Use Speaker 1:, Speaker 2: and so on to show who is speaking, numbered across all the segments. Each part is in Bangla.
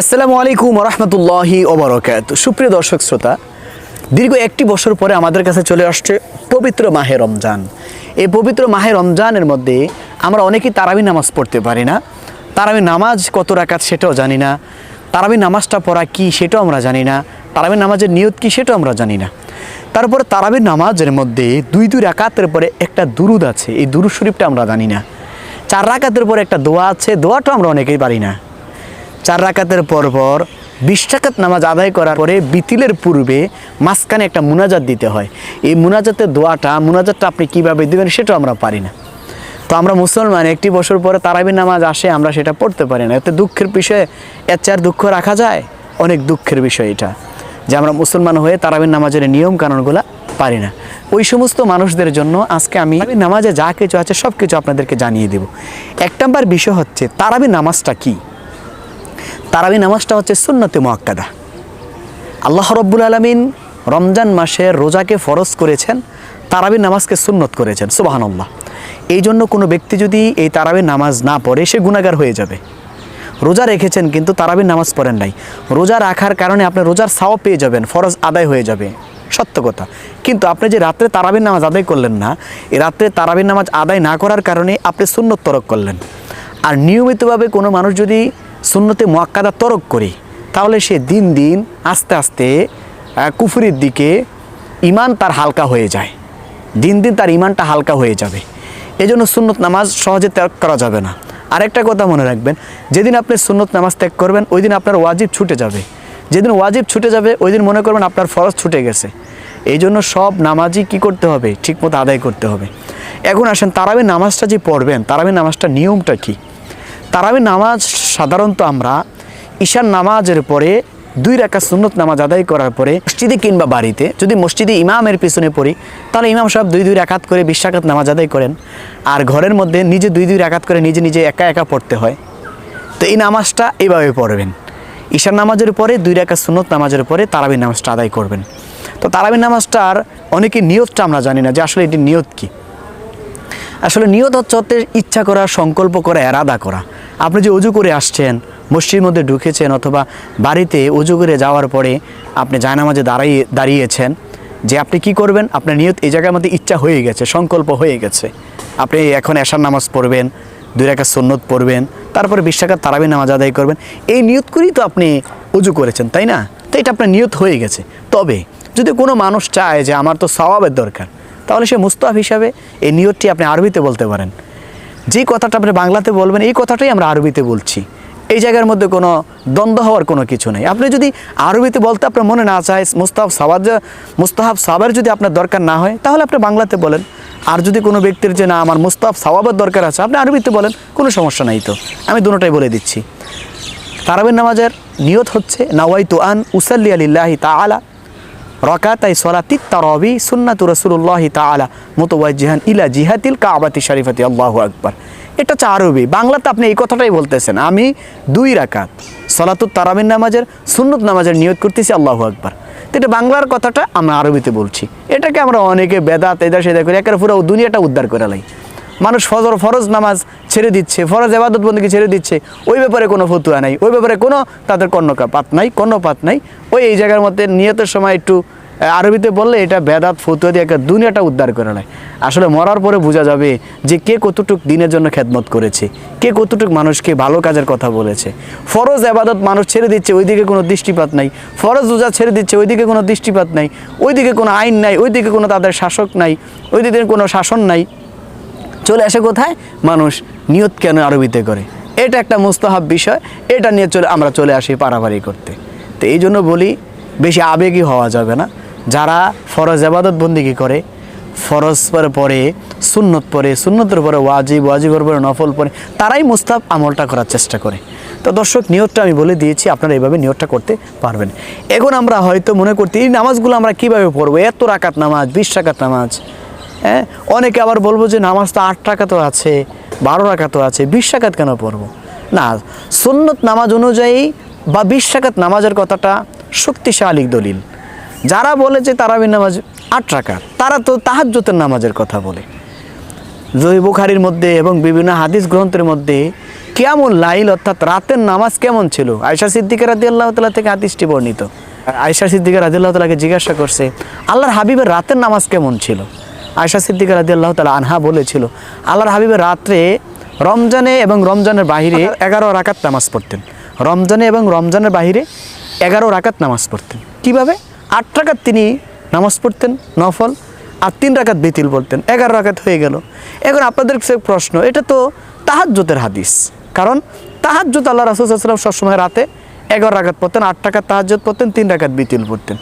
Speaker 1: আসসালামু আলাইকুম রহমতুল্লাহি ওবরকাত। সুপ্রিয় দর্শক শ্রোতা, দীর্ঘ একটি বছর পরে আমাদের কাছে চলে আসছে পবিত্র মাহে রমজান। এই পবিত্র মাহে রমজানের মধ্যে আমরা অনেকেই তারাবি নামাজ পড়তে পারি না। তারাবি নামাজ কত রাকাত সেটাও জানি না। তারাবি নামাজটা পড়া কি সেটাও আমরা জানি না। তারাবি নামাজের নিয়ত কি সেটাও আমরা জানি না। তারপরে তারাবি নামাজের মধ্যে দুই দুই রাকাতের পরে একটা দুরুদ আছে। এই দুরুদ শরীফটা আমরা জানি না। চার রাকাতের পরে একটা দোয়া আছে। দোয়াটাও আমরা অনেকেই পারি না। চার রাকাতের পর পর বিশ টাকাত নামাজ আদায় করার পরে বিতিলের পূর্বে মাঝখানে একটা মুনাজাত দিতে হয়। এই মুনাজাতের দোয়াটা, মুনাজাতটা আপনি কীভাবে দেবেন সেটাও আমরা পারি না। তো আমরা মুসলমান, একটি বছর পরে তারাবি নামাজ আসে, আমরা সেটা পড়তে পারি না। এতে দুঃখের বিষয়ে, এর চার দুঃখ রাখা যায়? অনেক দুঃখের বিষয় এটা। যে আমরা মুসলমান হয়ে তারাবির নামাজের নিয়ম কানুনগুলো পারি না। ওই সমস্ত মানুষদের জন্য আজকে আমি নামাজে যা কিছু আছে সব কিছু আপনাদেরকে জানিয়ে দেব। এক নম্বর বিষয় হচ্ছে, তারাবি নামাজটা কী? তারাবি নামাজটা হচ্ছে সুন্নতে মোয়াক্কাদা আল্লাহ রব্বুল আলমিন রমজান মাসের রোজাকে ফরজ করেছেন, তারাবি নামাজকে সুন্নত করেছেন সুবাহান্লাহ এই জন্য কোনো ব্যক্তি যদি এই তারাবি নামাজ না পড়ে, সে গুণাগার হয়ে যাবে। রোজা রেখেছেন কিন্তু তারাবি নামাজ পড়েন নাই। রোজা রাখার কারণে আপনি রোজার সাও পেয়ে যাবেন, ফরজ আদায় হয়ে যাবে। সত্য কথা। কিন্তু আপনি যে রাত্রে তারাবির নামাজ আদায় করলেন না এই রাত্রে তারাবির নামাজ আদায় না করার কারণে আপনি সুন্নত তরক করলেন। আর নিয়মিতভাবে কোনো মানুষ যদি সুন্নতে মোয়াক্কাদা তরক করি, তাহলে সে দিন দিন আস্তে আস্তে কুফুরির দিকে ইমান তার হালকা হয়ে যায়। দিন দিন তার ইমানটা হালকা হয়ে যাবে। এজন্য সুন্নত নামাজ সহজে ত্যাগ করা যাবে না। আরেকটা কথা মনে রাখবেন, যেদিন আপনি সুন্নত নামাজ ত্যাগ করবেন, ওই দিন আপনার ওয়াজিব ছুটে যাবে। যেদিন ওয়াজিব ছুটে যাবে, ওই দিন মনে করবেন আপনার ফরজ ছুটে গেছে। এই জন্য সব নামাজই কি করতে হবে? ঠিকমতো আদায় করতে হবে। এখন আসেন তারাবি নামাজটা যে পড়বেন, তারাবি নামাজটা নিয়মটা কী? তারাবি নামাজ সাধারণত আমরা ঈশান নামাজের পরে দুই রাখা সুন্নত নামাজ আদায় করার পরে মসজিদে কিংবা বাড়িতে, যদি মসজিদে ইমামের পিছনে পড়ি, তাহলে ইমাম সাহেব দুই দুই রাকাত করে বিশ রাকাত নামাজ আদায় করেন। আর ঘরের মধ্যে নিজে দুই দুই রাকাত করে নিজে নিজে একা একা পড়তে হয়। তো এই নামাজটা এইভাবে পড়বেন। ঈশান নামাজের পরে দুই রাখা সুন্নত নামাজের পরে তারাবি নামাজটা আদায় করবেন। তো তারাবি নামাজটার অনেকে নিয়তটা আমরা জানি না যে আসলে এটি নিয়ত কী। আসলে নিয়ত হচ্ছে ইচ্ছা করা, সংকল্প করা, এরাদা করা। আপনি যে উজু করে আসছেন, মসজিদের মধ্যে ঢুকেছেন অথবা বাড়িতে উজু করে যাওয়ার পরে আপনি জায়নামাজে দাঁড়িয়ে দাঁড়িয়েছেন, যে আপনি কি করবেন? আপনার নিয়ত এই জায়গার মধ্যে ইচ্ছা হয়ে গেছে, সংকল্প হয়ে গেছে। আপনি এখন এশার নামাজ পড়বেন, দুই রাখা সন্ন্যত পড়বেন, তারপরে বিশ টাকার তারাবি নামাজ আদায় করবেন। এই নিয়ত করেই তো আপনি উজু করেছেন, তাই না? তো এটা আপনার নিয়ত হয়ে গেছে। তবে যদি কোনো মানুষ চায় যে আমার তো সওয়াবের দরকার, তাহলে সে মুস্তাফ হিসাবে এই নিয়তটি আপনি আরবিতে বলতে পারেন। যে কথাটা আপনি বাংলাতে বলবেন, এই কথাটাই আমরা আরবিতে বলছি। এই জায়গার মধ্যে কোনো দ্বন্দ্ব হওয়ার কোনো কিছু নেই। আপনি যদি আরবিতে বলতে আপনার মনে না চায় মুস্তাহাব সাবাদ মুস্তাহাব সাবার যদি আপনার দরকার না হয়, তাহলে আপনি বাংলাতে বলেন। আর যদি কোনো ব্যক্তির যে না, আমার মুস্তাহাব সাবাবের দরকার আছে, আপনি আরবিতে বলেন, কোনো সমস্যা নাই তো। আমি দুটোটাই বলে দিচ্ছি। তারাবের নামাজের নিয়ত হচ্ছে নাওয়াইতু আন উসাল্লি আলিল্লাহি তাআলা রকাতাই সলাতি তারবি সুন্নাতু রসুল্লাহ তাআলা মুতওয়াজ্জিহান ইলা জিহাতিল কাবাতি শরীফাতি। আল্লাহু আকবার। এটা হচ্ছে আরবি। বাংলাতে আপনি এই কথাটাই বলতেছেন। আমি দুই রাকাত সলাতুত তারাবির নামাজের, সুন্নত নামাজের নিয়োগ করতেছি, আল্লাহু আকবার। তো এটা বাংলার কথাটা আমরা আরবিতে বলছি। এটাকে আমরা অনেকে বেদাত এদা সেদা করি একেবারে পুরো দুনিয়াটা উদ্ধার করে লাই। মানুষ ফজর, ফরজ নামাজ ছেড়ে দিচ্ছে, ফরজ এবাদত বন্দীকে ছেড়ে দিচ্ছে, ওই ব্যাপারে কোনো ফতুয়া নাই, ওই ব্যাপারে কোনো তাদের কর্ণপাত নাই কর্ণপাত নাই। ওই, এই জায়গার মধ্যে নিয়তের সময় একটু আরবিতে বললে এটা বেদাত, ফতুয়া দিয়ে একটা দুনিয়াটা উদ্ধার করে নেয়। আসলে মরার পরে বোঝা যাবে যে কে কতটুক দিনের জন্য খেদমত করেছে, কে কতটুক মানুষকে ভালো কাজের কথা বলেছে। ফরজ এবাদত মানুষ ছেড়ে দিচ্ছে, ওইদিকে কোনো দৃষ্টিপাত নাই। ফরজ রোজা ছেড়ে দিচ্ছে, ওইদিকে কোনো দৃষ্টিপাত নাই। ওইদিকে কোনো আইন নাই, ওইদিকে কোনো তাদের শাসক নাই, ওইদিকে কোনো শাসন নাই। চলে আসে কোথায়? মানুষ নিয়ত কেন আরবিতে করে? এটা একটা মুস্তাহাব বিষয়। এটা নিয়ে চলে আমরা চলে আসি পারাপারি করতে। তো এই জন্য বলি, বেশি আবেগী হওয়া যাবে না। যারা ফরজ আবাদত বন্দিগি করে? ফরজ পরে পরে, সুন্নত পরে, সুন্নতের পরে ওয়াজিব, ওয়াজিবের পরে নফল পরে, তারাই মুস্তাব আমলটা করার চেষ্টা করে। তো দর্শক, নিয়তটা আমি বলে দিয়েছি, আপনারা এইভাবে নিয়তটা করতে পারবেন। এখন আমরা হয়তো মনে করতে, এই নামাজগুলো আমরা কীভাবে পড়ব? এত রাকাত নামাজ, বিশ রাকাত নামাজ হ্যাঁ? অনেকে আবার বলব যে নামাজ তো আট টাকা তো আছে, বারো টাকা তো আছে, বিশ টাকাত কেন পড়ব? না, সুন্নত নামাজ অনুযায়ী বা বিশ টাকাত নামাজের কথাটা শক্তিশালী দলিল। যারা বলে যে তারাবি নামাজ আট টাকা তারা তো তাহাজ্জতের নামাজের কথা বলে। জয় বুখারির মধ্যে এবং বিভিন্ন হাদিস গ্রন্থের মধ্যে কেমন লাইল অর্থাৎ রাতের নামাজ কেমন ছিল? আয়সা সিদ্দিকা রাদি আল্লাহ তালা থেকে হাদিসটি বর্ণিত। আয়সা সিদ্দিকা রাদি আল্লাহ তালাকে জিজ্ঞাসা করছে, আল্লাহর হাবিবের রাতের নামাজ কেমন ছিল? আয়সা সিদ্দিকা রাদি আল্লাহ তালা আনহা বলেছিল আল্লাহর হাবিবের রাত্রে রমজানে এবং রমজানের বাহিরে এগারো রাকাত নামাজ পড়তেন। রমজানে এবং রমজানের বাহিরে এগারো রাকাত নামাজ পড়তেন। কীভাবে? আট রাকাত তিনি নামাজ পড়তেন নফল আর তিন রাকাত বিতিল বলতেন। এগারো রাকাত হয়ে গেল। এখন আপনাদের প্রশ্ন এটা তো তাহাজ্জতের হাদিস। কারণ তাহাজ্জত আল্লাহ রাসুলাম সবসময় রাতে এগারো রাকাত পড়তেন আট টাকাত তাহাজ্জত পড়তেন তিন রাকাত বিতিল পড়তেন।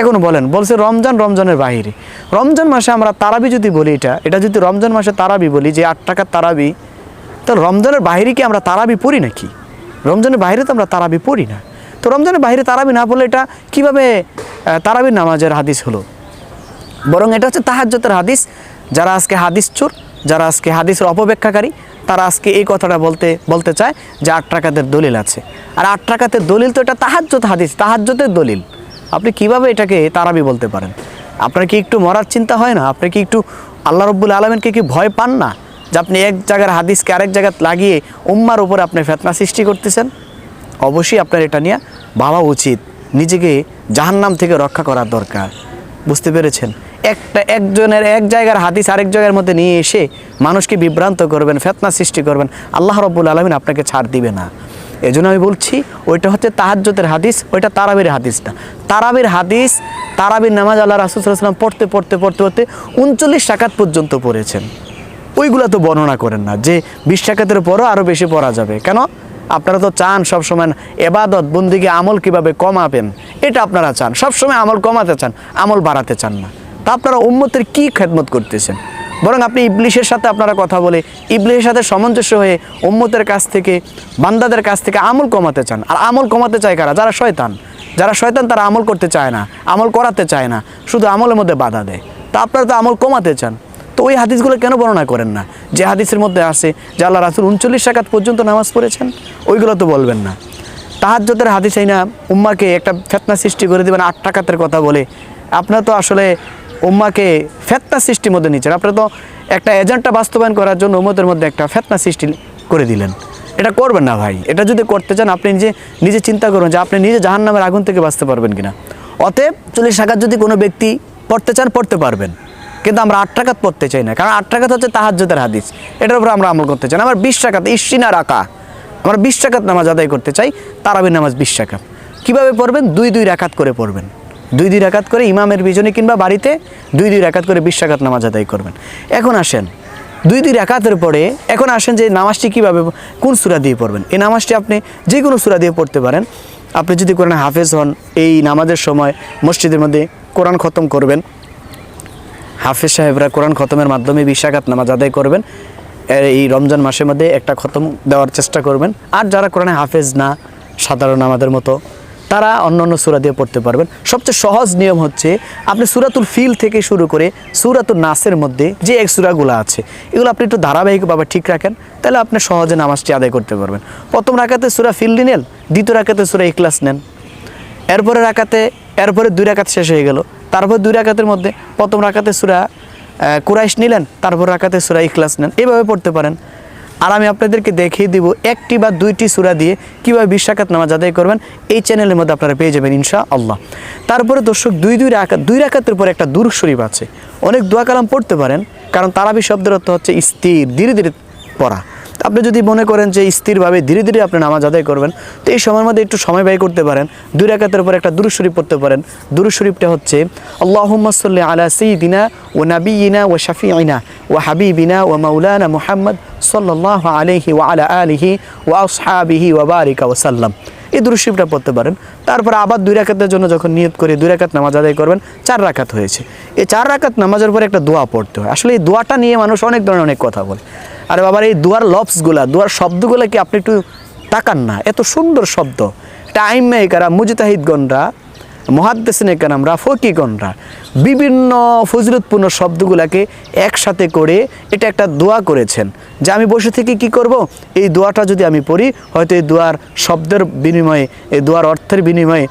Speaker 1: এখন বলেন, বলছে রমজান রমজানের বাহিরে। রমজান মাসে আমরা তারাবি যদি বলি এটা এটা যদি রমজান মাসে তারাবি বলি, যে আট টাকার তারাবি তো রমজানের বাইরে কি আমরা তারাবি পড়ি নাকি? রমজানের বাইরে তো আমরা তারাবি পড়ি না। তো রমজানের বাইরে তারাবি না বলে এটা কীভাবে তারাবির নামাজের হাদিস হলো? বরং এটা হচ্ছে তাহাজ্জতের হাদিস। যারা আজকে হাদিস চোর, যারা আজকে হাদিসের অপব্যাখ্যাকারী, তারা আজকে এই কথাটা বলতে বলতে চায় যে আট টাকাতের দলিল আছে। আর আট টাকাতের দলিল তো এটা তাহাজ্জত হাদিস তাহাজ্জতের দলিল। আপনি কীভাবে এটাকে তারাবি বলতে পারেন? আপনার কি একটু মরার চিন্তা হয় না? আপনি কি একটু আল্লাহ রব্বুল আলমিনকে কি ভয় পান না? যে আপনি এক জায়গার হাদিসকে আরেক জায়গায় লাগিয়ে উম্মার উপরে আপনি ফেতনা সৃষ্টি করতেছেন? অবশ্যই আপনার এটা নিয়ে ভাবা উচিত। নিজেকে জাহান্নাম থেকে রক্ষা করার দরকার। বুঝতে পেরেছেন? একটা একজনের এক জায়গার হাদিস আরেক জায়গার মধ্যে নিয়ে এসে মানুষকে বিভ্রান্ত করবেন, ফেতনা সৃষ্টি করবেন, আল্লাহ রব্বুল আলমিন আপনাকে ছাড় দিবে না। এই জন্য আমি বলছি, ওইটা হচ্ছে তাহাজ্জতের হাদিস, ওইটা তারাবির হাদিস না। তারাবির হাদিস, তারাবির নামাজ আল্লাহ রাসুসাল্লাম পড়তে পড়তে পড়তে পড়তে উনচল্লিশ টাকাত পর্যন্ত পড়েছেন। ওইগুলো তো বর্ণনা করেন না যে বিশ টাকাতের পরও আরও বেশি পড়া যাবে। কেন? আপনারা তো চান সবসময় এবাদত বন্দিকে আমল কীভাবে কমাবেন, এটা আপনারা চান। সবসময় আমল কমাতে চান, আমল বাড়াতে চান না। তা আপনারা উম্মতের কি খেদমত করতেছেন? বরং আপনি ইবলিশের সাথে আপনারা কথা বলে ইবলিশের সাথে সামঞ্জস্য হয়ে উম্মতের কাছ থেকে, বান্দাদের কাছ থেকে আমল কমাতে চান। আর আমল কমাতে চায় কারা? যারা শয়তান। যারা শয়তান, তারা আমল করতে চায় না, আমল করাতে চায় না, শুধু আমলের মধ্যে বাধা দেয়। তা আপনারা তো আমল কমাতে চান। তো ওই হাদিসগুলো কেন বর্ণনা করেন না? যে হাদিসের মধ্যে আছে যে আল্লাহ রাসুল উনচল্লিশ টাকাত পর্যন্ত নামাজ পড়েছেন, ওইগুলো তো বলবেন না। তাহাজ্জতের হাদিস এই না উম্মাকে একটা ফেতনা সৃষ্টি করে দেবেন, আট টাকাতের কথা বলে। আপনারা তো আসলে উম্মাকে ফেতনা সৃষ্টির মধ্যে নিচ্ছেন আপনারা তো একটা এজেন্টটা বাস্তবায়ন করার জন্য উম্মতের মধ্যে একটা ফেতনা সৃষ্টি করে দিলেন। এটা করবেন না ভাই। এটা যদি করতে চান, আপনি নিজে নিজে চিন্তা করুন যে আপনি নিজে জাহান নামের আগুন থেকে বাঁচতে পারবেন কিনা। অতএব চল্লিশ টাকার যদি কোনো ব্যক্তি পড়তে চান, পড়তে পারবেন। কিন্তু আমরা আট টাকাত পড়তে চাই না। কারণ আট টাকাত হচ্ছে তাহাজ্জুদের হাদিস। এটার উপর আমরা আমল করতে চাই আমার বিশ টাকাত ইস্টিনা রাখা আমরা বিশ টাকাত নামাজ আদায় করতে চাই, তারাবির নামাজ বিশ টাকা কীভাবে পড়বেন? দুই দুই রাকাত করে পড়বেন। দুই দুই রাকাত করে ইমামের পিছনে কিংবা বাড়িতে দুই দুই রাকাত করে বিশ টাকাত নামাজ আদায় করবেন। এখন আসেন, দুই দুই রাকাতের পরে এখন আসেন যে নামাজটি কীভাবে, কোন সুরা দিয়ে পড়বেন? এই নামাজটি আপনি যে কোনো সুরা দিয়ে পড়তে পারেন। আপনি যদি কোরআন হাফেজ হন, এই নামাজের সময় মসজিদের মধ্যে কোরআন খতম করবেন। হাফেজ সাহেবরা কোরআন খতমের মাধ্যমে বিশ্বাঘাত নামাজ আদায় করবেন। এই রমজান মাসের মধ্যে একটা খতম দেওয়ার চেষ্টা করবেন। আর যারা কোরআনে হাফেজ না, সাধারণ আমাদের মতো তারা অন্য অন্য সুরা দিয়ে পড়তে পারবেন। সবচেয়ে সহজ নিয়ম হচ্ছে আপনি সুরাতুল ফিল থেকে শুরু করে সুরাতুল নাসের মধ্যে যে এক সুরাগুলো আছে, এগুলো আপনি একটু ধারাবাহিকভাবে ঠিক রাখেন, তাহলে আপনি সহজে নামাজটি আদায় করতে পারবেন। প্রথম রাখাতে সুরা ফিল নেন, দ্বিতীয় রাখাতে সুরা ইকলাস নেন। এরপরে রাকাতে, এরপরে দুই রাকাত শেষ হয়ে গেল। তারপর দুই রাকাতের মধ্যে প্রথম রাকাতে সুরা কুরাইশ নিলেন, তারপর রাকাতে সুরা ইখলাস নেন। এইভাবে পড়তে পারেন। আর আমি আপনাদেরকে দেখিয়ে দিব একটি বা দুইটি সুরা দিয়ে কীভাবে বিশ্বাকাত নামাজ আদায় করবেন। এই চ্যানেলের মধ্যে আপনারা পেয়ে যাবেন ইনশা আল্লাহ তারপরে দর্শক, দুই দুই রাখা দুই রাখাতের পরে একটা দূর শরীফ আছে। অনেক দোয়া কালাম পড়তে পারেন, কারণ তারাবি শব্দের অর্থ হচ্ছে স্থির, ধীরে ধীরে পড়া। আপনি যদি মনে করেন যে স্থিরভাবে ধীরে ধীরে আপনি নামাজ আদায় করবেন, তো এই সময়ের মধ্যে একটু সময় ব্যয় করতে পারেন। দুই রাকাতের উপর একটা দুরু শরীফ পড়তে পারেন। দুরু শরীফটা হচ্ছে, আল্লাহুম্মা সাল্লি আলা সাইয়্যিদিনা ও নাবিয়িনা ও শাফিঈনা ও হাবিবিনা ও মাউলানা মুহাম্মদ সাল্লাহ আলহি ও আলা আলিহি ওয়া আসহাবিহি ওয়া বারিকা সাল্লাম। এই দুরুশিবটা পড়তে পারেন। তারপর আবার দুই রাকাতের জন্য যখন নিয়ত করে, দুই রাকাত নামাজ আদায় করবেন, চার রাকাত হয়েছে। এই চার রাকাত নামাজের পরে একটা দোয়া পড়তে হয়। আসলে এই দোয়াটা নিয়ে মানুষ অনেক ধরনের অনেক কথা বলে। আর বাবার এই দোয়ার লফসগুলা দোয়ার শব্দগুলো কি আপনি একটু তাকান না? এত সুন্দর শব্দ। এটা আইমাইকারা মুজতাহিদগণরা মহাদ্দেসিনে কানামরা ফকিগণরা বিভিন্ন ফজিলতপূর্ণ শব্দগুলাকে একসাথে করে এটা একটা দোয়া করেছেন। যে আমি বসে থেকে কি করব? এই দোয়াটা যদি আমি পড়ি, হয়তো এই দোয়ার শব্দের বিনিময়ে, এই দোয়ার অর্থের বিনিময়ে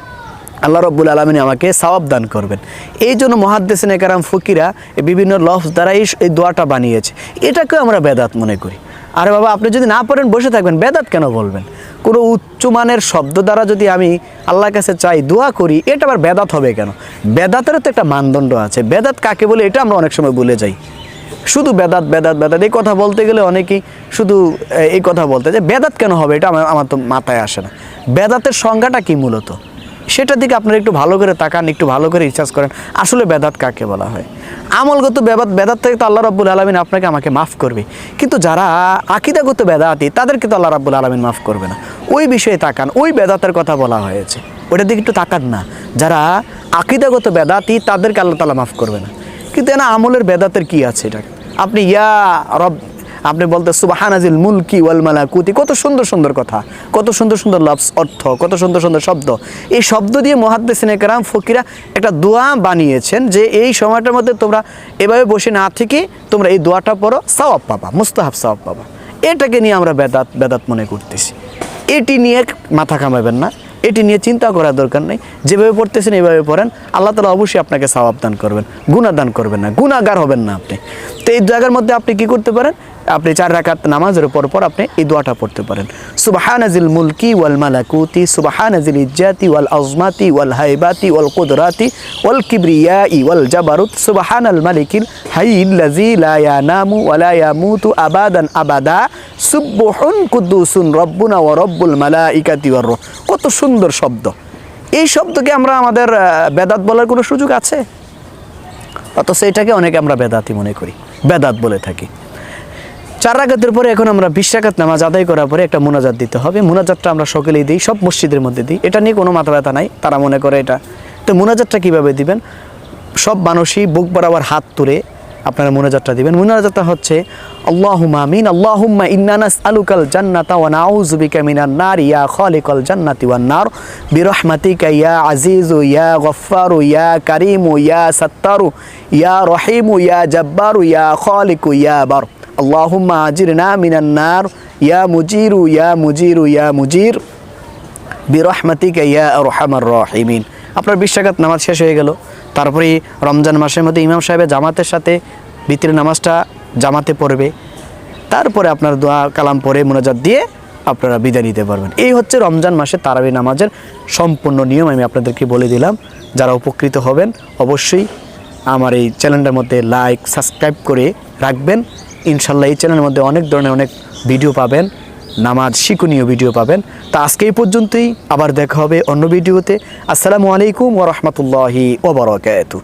Speaker 1: আল্লাহ রব্বুল আলমিন আমাকে সওয়াব দান করবেন। এই জন্য মহাদ্দেসিন কারাম ফকিরা বিভিন্ন লফ দ্বারা এই দোয়াটা বানিয়েছে। এটাকেও আমরা বেদাত মনে করি। আরে বাবা, আপনি যদি না পারেন বসে থাকবেন। বেদাত কেন বলবেন? কোনো উচ্চমানের শব্দ দ্বারা যদি আমি আল্লাহর কাছে চাই, দোয়া করি, এটা আবার বেদাত হবে কেন? বেদাতেরও তো একটা মানদণ্ড আছে। বেদাত কাকে বলে, এটা আমরা অনেক সময় ভুলে যাই। শুধু বেদাত বেদাত বেদাত, এই কথা বলতে গেলে অনেকেই শুধু এই কথা বলতে যে বেদাত কেন হবে, এটা আমার আমার তো মাথায় আসে না। বেদাতের সংজ্ঞাটা কি মূলত? সেটার দিকে আপনারা একটু ভালো করে তাকান, একটু ভালো করে রিসার্চ করেন। আসলে বেদাত কাকে বলা হয়? আমলগত বেদাত বেদাত থেকে তো আল্লাহ রাব্বুল আলমিন আপনাকে আমাকে মাফ করবে। কিন্তু যারা আকিদাগত বেদাতি, তাদেরকে তো আল্লাহ রাব্বুল আলমিন মাফ করবে না। ওই বিষয়ে তাকান, ওই বেদাতের কথা বলা হয়েছে। ওটার দিকে একটু তাকান না। যারা আকিদাগত বেদাতি, তাদেরকে আল্লাহ তালা মাফ করবে না। কিন্তু এনা আমলের বেদাতের কি আছে এটা আপনি ইয়া রব আপনি বলতে সুবাহানাজিল মুলকি ওয়াল মালাকুতি, কত সুন্দর সুন্দর কথা, কত সুন্দর সুন্দর লফস অর্থ, কত সুন্দর সুন্দর শব্দ। এই শব্দ দিয়ে মহাদ্দেসিনে কেরাম, ফকিরা একটা দোয়া বানিয়েছেন যে এই সময়টার মধ্যে তোমরা এভাবে বসে না থেকে তোমরা এই দোয়াটা পড়ো, সওয়াব পাবা, মুস্তাহাব সওয়াব পাবা। এটাকে নিয়ে আমরা বেদাত বেদাত মনে করতেছি। এটি নিয়ে মাথা কামাবেন না, এটি নিয়ে চিন্তা করার দরকার নেই। যেভাবে পড়তেছেন এইভাবে পড়েন, আল্লাহ তালা অবশ্যই আপনাকে সওয়াব দান করবেন গুণা দান করবেন না গুণাগার হবেন না আপনি। তো এই জায়গার মধ্যে আপনি কি করতে পারেন? আপনি চার রাকাত নামাজের পর পর আপনি এই দোয়াটা পড়তে পারেন। সুবাহানাজিল মুলকি ওয়াল মালাকুতি, সুবাহানাজিল ইজ্জাতি ওয়াল আজমাতি ওয়াল হাইবাতি ওয়াল কুদরাতি ওয়াল কিবরিয়াই ওয়াল জাবারুত, সুবাহানাল মালিকিল হাইয়িল্লাযী লা ইয়ানামু ওয়া লা ইয়ামুতু আবাদান আবাদা। সুবহুন কুদ্দুসুন রব্বুনা ওয়া রব্বুল মালাইকাতি ওয়ার রূহ। কত সুন্দর শব্দ। এই শব্দকে আমরা আমাদের বেদাত বলার কোনো সুযোগ আছে? অথচ এটাকে অনেকে আমরা বেদাতি মনে করি। বেদাত বলে থাকি। চার রাকাতের পরে এখন আমরা বিশ রাকাত নামাজ আদায় করার পরে একটা মোনাজাত দিতে হবে। মোনাজাতটা আমরা সকলেই দিই, সব মসজিদের মধ্যে দিই। এটা নিয়ে কোনো মাথা ব্যথা নাই, তারা মনে করে এটা। তো মোনাজাতটা কীভাবে দিবেন? সব মানুষই বুক বরাবর হাত তুলে আপনারা মোনাজাতটা দিবেন। মোনাজাতটা হচ্ছে, আল্লাহুম্মা আমিন, আল্লাহুম্মা ইন্না নাসআলুকাল জান্নাতা ওয়া নাউযু বিকা মিনান নার, ইয়া খালিকাল জান্নাতি ওয়ান নার, বিরহমাতিকা ইয়া আজিজু, ইয়া গফফারু, ইয়া কারীমু, ইয়া সাত্তারু, ইয়া রহিমু, ইয়া জাব্বারু, ইয়া খালিকু, ইয়া বার আল্লাহুম্মা আজিরনা মিনান নার, ইয়া মুজিরু ইয়া মুজিরু, ইয়া মুজির, বিরহমাতিকা ইয়া আরহামার রাহিমিন। আপনার বিশ্বাঘাত নামাজ শেষ হয়ে গেল। তারপরে রমজান মাসের মধ্যে ইমাম সাহেবের জামাতের সাথে ভিতরে নামাজটা জামাতে পড়বে। তারপরে আপনার দোয়া কালাম পরে মোনাজাত দিয়ে আপনারা বিদায় নিতে পারবেন। এই হচ্ছে রমজান মাসে তারাবি নামাজের সম্পূর্ণ নিয়ম। আমি আপনাদেরকে বলে দিলাম, যারা উপকৃত হবেন অবশ্যই আমার এই চ্যানেলটার মধ্যে লাইক সাবস্ক্রাইব করে রাখবেন। ইনশাল্লাহ এই চ্যানেলের মধ্যে অনেক ধরনের অনেক ভিডিও পাবেন, নামাজ শিক্ষণীয় ভিডিও পাবেন। তা আজকে এই পর্যন্তই, আবার দেখা হবে অন্য ভিডিওতে আসসালামু আলাইকুম ওরহমতুল্লাহি ওবরাকাতুহ